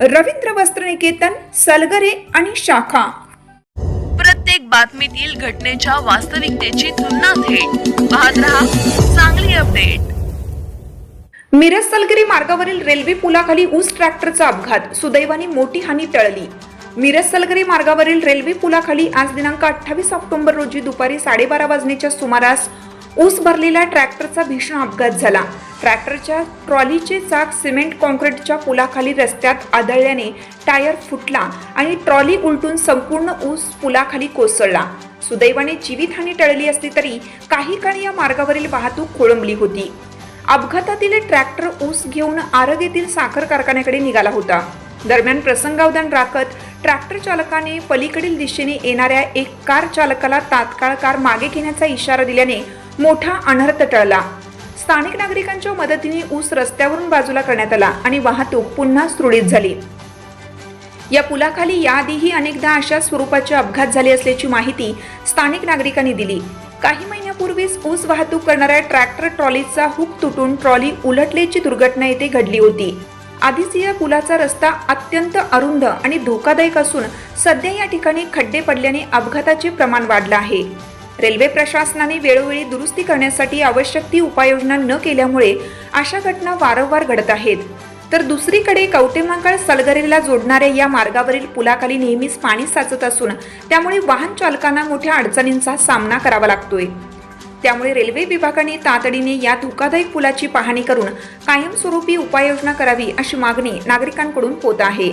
रवींद्र वस्त्रनिकेतन सलगरे आणि शाखा. प्रत्येक बातमीतील घटनेच्या वास्तविकतेची तुलना थेट. पाहत रहा चांगली अपडेट. मिरज सलगरी मार्गावरील रेल्वे पुलाखाली ऊस ट्रॅक्टरचा अपघात. सुदैवाने मोठी हानी टळली. मिरज सलगरी मार्गावरील रेल्वे पुलाखाली आज दिनांक अठ्ठावीस ऑक्टोबर रोजी दुपारी साडेबारा वाजण्याच्या सुमारास ऊस भरलेल्या ट्रॅक्टरचा भीषण अपघात झाला. ट्रॅक्टरच्या ट्रॉलीचे चाक सिमेंट कॉन्क्रीटच्या पुलाखाली रस्त्यात आदळल्याने टायर फुटला आणि ट्रॉली उलटून संपूर्ण ऊस पुलाखाली कोसळला. सुदैवाने जीवितहानी टळली असली तरी काही काळ या मार्गावरील वाहतूक खोळंबली होती. अपघातातील ट्रॅक्टर ऊस घेऊन आरग येथील साखर कारखान्याकडे निघाला होता. दरम्यान प्रसंगावधान राखत ट्रॅक्टर चालकाने पलीकडील दिशेने येणाऱ्या एक कार चालकाला तात्काळ कार मागे घेण्याचा इशारा दिल्याने मोठा अनर्थ टळला. स्थानिक नागरिकांच्या मदतीने ऊस रस्त्यावरून बाजूला करण्यात आला आणि वाहतूक पुन्हा सुरळीत झाली. या पुलाखाली याआधीही अनेकदा अशा स्वरूपाचे अपघात झाले असल्याची माहिती स्थानिक नागरिकांनी दिली. काही महिन्यापूर्वीच ऊस वाहतूक करणाऱ्या ट्रॅक्टर ट्रॉलीचा हुक तुटून ट्रॉली उलटल्याची दुर्घटना येथे घडली होती. आधीच या पुलाचा रस्ता अत्यंत अरुंद आणि धोकादायक असून सध्या या ठिकाणी खड्डे पडल्याने अपघाताचे प्रमाण वाढलं आहे. रेल्वे प्रशासनाने वेळोवेळी दुरुस्ती करण्यासाठी आवश्यक ती उपाययोजना न केल्यामुळे अशा घटना वारंवार घडत आहेत. तर दुसरीकडे कवटेमांकाळ सलगरेला जोडणाऱ्या या मार्गावरील पुलाखाली नेहमीच पाणी साचत असून त्यामुळे वाहन चालकांना मोठ्या अडचणींचा सामना करावा लागतोय. त्यामुळे रेल्वे विभागाने तातडीने या धोकादायक पुलाची पाहणी करून कायमस्वरूपी उपाययोजना करावी अशी मागणी नागरिकांकडून होत आहे.